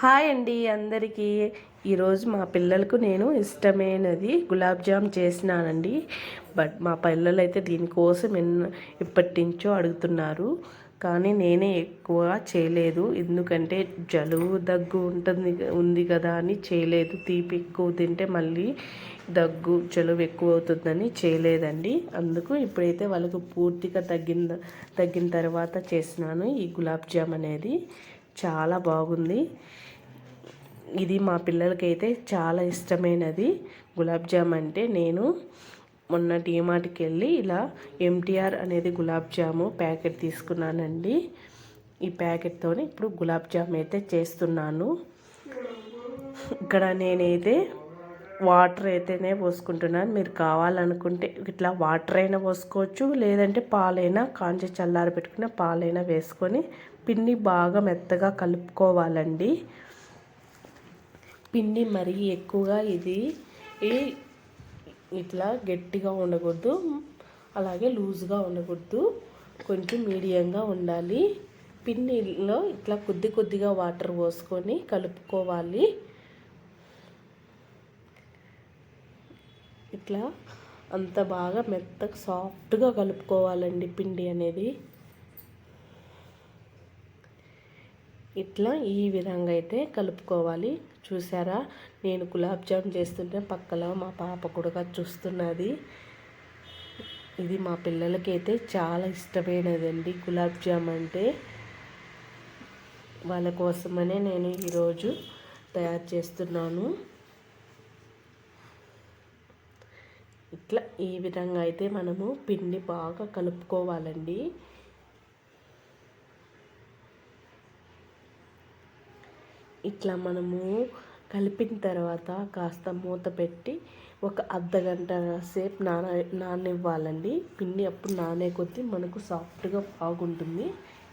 Hi అండి అందరికీ. ఈరోజు మా పిల్లలకు నేను ఇష్టమైనది గులాబ్ జామ్ చేసినానండి. బట్ మా పిల్లలు అయితే దీనికోసం ఎన్న ఇప్పటి నుంచో అడుగుతున్నారు. కానీ నేనే ఎక్కువ చేయలేదు. ఎందుకంటే జలుబు దగ్గు ఉంటుంది ఉంది కదా అని చేయలేదు. తీపి ఎక్కువ తింటే మళ్ళీ దగ్గు జలుబు ఎక్కువ అవుతుందని చేయలేదండి. అందుకు ఇప్పుడైతే వాళ్ళకు పూర్తిగా తగ్గిన తగ్గిన తర్వాత చేసినాను ఈ గులాబ్ జామ్ అనేది. చాలా బాగుంది. ఇది మా పిల్లలకైతే చాలా ఇష్టమైనది. గులాబ్ జామ్ అంటే నేను మొన్న డీమార్ట్కి వెళ్ళి ఇలా ఎంటీఆర్ అనేది గులాబ్ జాము ప్యాకెట్ తీసుకున్నానండి. ఈ ప్యాకెట్తో ఇప్పుడు గులాబ్ జామ్ అయితే చేస్తున్నాను. ఇక్కడ నేనైతే వాటర్ అయితేనే పోసుకుంటున్నాను. మీరు కావాలనుకుంటే ఇట్లా వాటర్ అయినా పోసుకోవచ్చు లేదంటే పాలైనా కాంచి చల్లారి పెట్టుకున్న పాలైనా వేసుకొని పిండి బాగా మెత్తగా కలుపుకోవాలండి. పిండి మరీ ఎక్కువగా ఇది ఇట్లా గట్టిగా ఉండకూడదు అలాగే లూజ్గా ఉండకూడదు కొంచెం మీడియంగా ఉండాలి. పిండిలో ఇట్లా కొద్ది కొద్దిగా వాటర్ పోసుకొని కలుపుకోవాలి. ఇట్లా అంత బాగా మెత్తగా సాఫ్ట్గా కలుపుకోవాలండి పిండి అనేది. ఇట్లా ఈ విధంగా అయితే కలుపుకోవాలి. చూసారా? నేను గులాబ్ జామ్ చేస్తుంటే పక్కలో మా పాప కూడా చూస్తున్నది. ఇది మా పిల్లలకైతే చాలా ఇష్టమైనదండి గులాబ్ జామ్ అంటే. వాళ్ళ కోసమనే నేను ఈరోజు తయారు చేస్తున్నాను. ఇట్లా ఈ విధంగా అయితే మనము పిండి బాగా కలుపుకోవాలండి. ఇట్లా మనము కలిపిన తర్వాత కాస్త మూత పెట్టి ఒక అర్ధ గంట సేపు నాన నాననివ్వాలండి. పిండి అప్పుడు నానే కొద్దీ మనకు సాఫ్ట్గా బాగుంటుంది.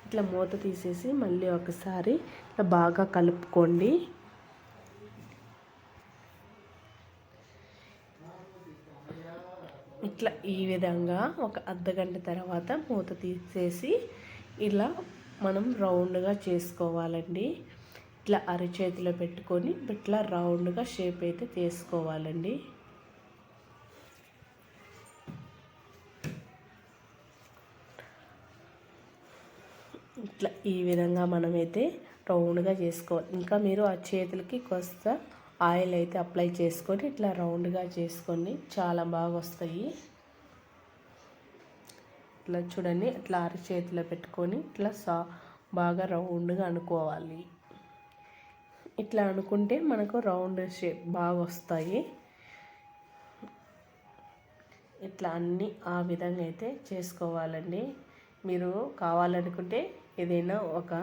ఇట్లా మూత తీసేసి మళ్ళీ ఒకసారి ఇట్లా బాగా కలుపుకోండి. ఇట్లా ఈ విధంగా ఒక అర్ధగంట తర్వాత మూత తీసేసి ఇలా మనం రౌండ్గా చేసుకోవాలండి. ఇట్లా అరచేతిలో పెట్టుకొని ఇట్లా రౌండ్గా షేప్ అయితే తీసుకోవాలండి ఇట్లా ఈ విధంగా మనమైతే రౌండ్గా చేసుకోవాలి. ఇంకా మీరు ఆ చేతులకి కొస్త ఆయిల్ అయితే అప్లై చేసుకొని ఇట్లా రౌండ్గా చేసుకొని చాలా బాగా వస్తాయి ఇట్లా చూడండి ఇట్లా అరచేతిలో పెట్టుకొని ఇట్లా సా బాగా రౌండ్గా అనుకోవాలి. ఇట్లా అనుకుంటే మనకు రౌండ్ షేప్ బాగా వస్తాయి ఇట్లా అన్నీ ఆ విధంగా అయితే చేసుకోవాలండి. మీరు కావాలనుకుంటే ఏదైనా ఒక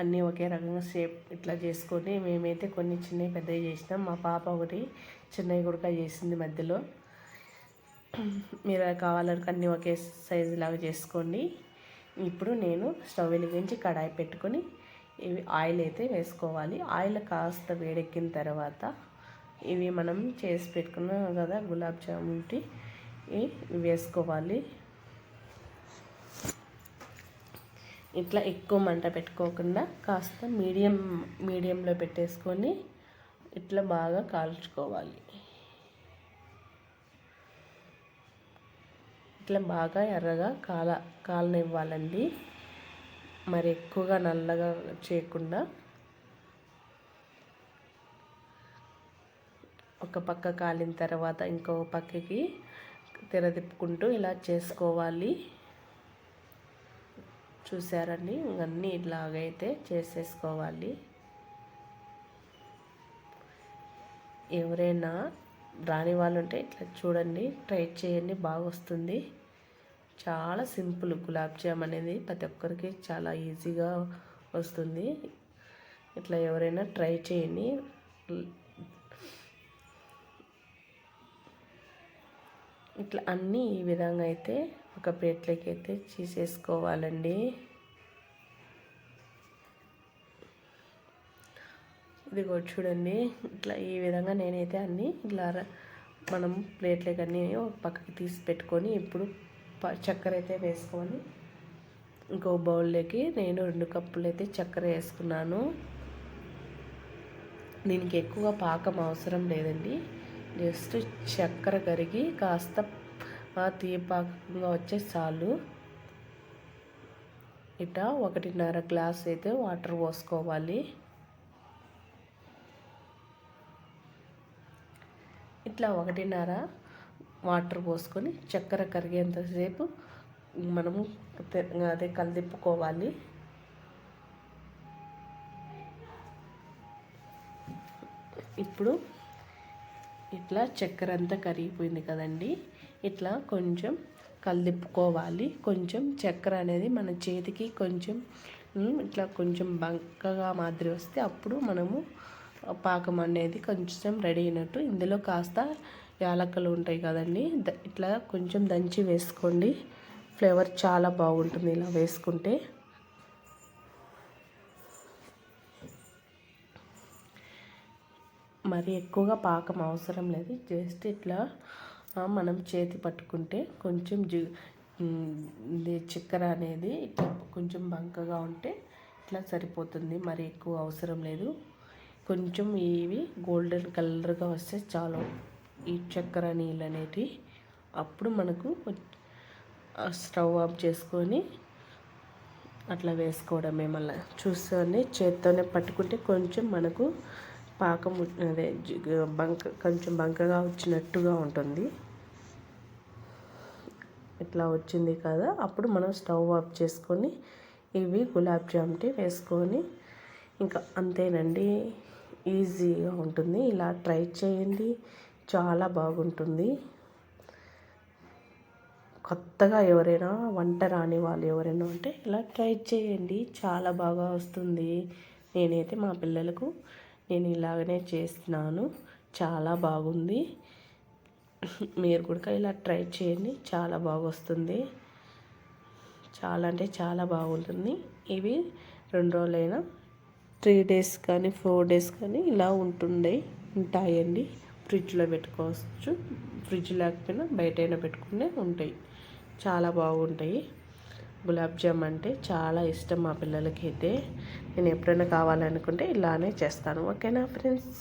అన్నీ ఒకే రకంగా షేప్ ఇట్లా చేసుకొని మేమైతే కొన్ని చిన్నవి పెద్దవి చేసినాం. మా పాప ఒకటి చిన్నవి కూడా చేసింది మధ్యలో. మీరు కావాలనుకుంటే అన్నీ ఒకే సైజు లాగా చేసుకోండి. ఇప్పుడు నేను స్టవ్ వెలిగించి కడాయి పెట్టుకొని ఇవి ఆయిల్ అయితే వేసుకోవాలి. ఆయిల్ కాస్త వేడెక్కిన తర్వాత ఇవి మనం చేసి పెట్టుకున్నాం కదా గులాబ్ జామున్టి వేసుకోవాలి. ఇట్లా ఎక్కువ మంట పెట్టుకోకుండా కాస్త మీడియం మీడియంలో పెట్టేసుకొని ఇట్లా బాగా కాల్చుకోవాలి. ఇట్లా బాగా ఎర్రగా కాల కాలనివ్వాలండి. మరి ఎక్కువగా నల్లగా చేయకుండా ఒక పక్క కాలిన తర్వాత ఇంకో పక్కకి తెరదిప్పుకుంటూ ఇలా చేసుకోవాలి. చూసారండి అన్నీ ఇలాగైతే చేసేసుకోవాలి. ఎవరైనా రాని వాళ్ళు ఉంటే ఇట్లా చూడండి ట్రై చేయండి బాగా వస్తుంది చాలా సింపుల్ గులాబ్ జామ్ అనేది ప్రతి ఒక్కరికి చాలా ఈజీగా వస్తుంది. ఇట్లా ఎవరైనా ట్రై చేయండి. ఇట్లా అన్నీ ఈ విధంగా అయితే ఒక ప్లేట్లోకి అయితే తీసేసుకోవాలండి. ఇది కూడా చూడండి ఇట్లా ఈ విధంగా నేనైతే అన్నీ ఇట్లా మనం ప్లేట్లకి అన్నీ ఒక పక్కకి తీసి పెట్టుకొని ఇప్పుడు చక్కెర అయితే వేసుకొని ఇంకో బౌల్లోకి నేను రెండు కప్పులు అయితే చక్కెర వేసుకున్నాను. దీనికి ఎక్కువ పాకం అవసరం లేదండి. జస్ట్ చక్కెర కరిగి కాస్త తీపాకంగా వచ్చే చాలు ఇట ఒకటిన్నర గ్లాస్ అయితే వాటర్ పోసుకోవాలి. ఇట్లా ఒకటిన్నర వాటర్ పోసుకొని చక్కెర కరిగేంతసేపు మనము అదే కలిదిప్పుకోవాలి. ఇప్పుడు ఇట్లా చక్కెర అంతా కరిగిపోయింది కదండి. ఇట్లా కొంచెం కలిదిప్పుకోవాలి. కొంచెం చక్కెర అనేది మన చేతికి కొంచెం ఇట్లా కొంచెం బంకగా మాదిరి వస్తే అప్పుడు మనము పాకం అనేది కొంచెం రెడీ అయినట్టు. ఇందులో కాస్త యాలక్కలు ఉంటాయి కదండి ఇట్లా కొంచెం దంచి వేసుకోండి. ఫ్లేవర్ చాలా బాగుంటుంది ఇలా వేసుకుంటే. మరి ఎక్కువగా పాకం అవసరం లేదు. జస్ట్ ఇట్లా మనం చేతి పట్టుకుంటే కొంచెం జి చక్కెర అనేది ఇట్లా కొంచెం బంకగా ఉంటే ఇట్లా సరిపోతుంది. మరి ఎక్కువ అవసరం లేదు. కొంచెం ఇవి గోల్డెన్ కలర్గా వస్తే చాలు. ఈ చక్కెర నీళ్ళు అనేటివి అప్పుడు మనకు స్టవ్ ఆఫ్ చేసుకొని అట్లా వేసుకోవడమే మళ్ళీ. చూసుకొని చేత్తోనే పట్టుకుంటే కొంచెం మనకు పాకం అదే బంక కొంచెం బంకగా వచ్చినట్టుగా ఉంటుంది. ఇట్లా వచ్చింది కదా అప్పుడు మనం స్టవ్ ఆఫ్ చేసుకొని ఇవి గులాబ్ జామ్కి వేసుకొని ఇంకా అంతేనండి ఈజీగా ఉంటుంది. ఇలా ట్రై చేయండి చాలా బాగుంటుంది. కొత్తగా ఎవరైనా వంట రాని వాళ్ళు ఎవరైనా ఉంటే ఇలా ట్రై చేయండి చాలా బాగా వస్తుంది. నేనైతే మా పిల్లలకు నేను ఇలాగనే చేస్తున్నాను. చాలా బాగుంది. మీరు కూడా ఇలా ట్రై చేయండి. చాలా బాగా వస్తుంది చాలా అంటే చాలా బాగుంటుంది. ఇవి రెండు రోజులైనా త్రీ డేస్ కానీ ఫోర్ డేస్ కానీ ఇలా ఉంటుండే ఉంటాయండి. ఫ్రిడ్జ్లో పెట్టుకోవచ్చు. ఫ్రిడ్జ్ లేకపోయినా బయటైనా పెట్టుకునే ఉంటాయి. చాలా బాగుంటాయి. గులాబ్ జామ్ అంటే చాలా ఇష్టం మా పిల్లలకి అయితే నేను ఎప్పుడైనా కావాలనుకుంటే ఇలానే చేస్తాను. ఓకేనా ఫ్రెండ్స్?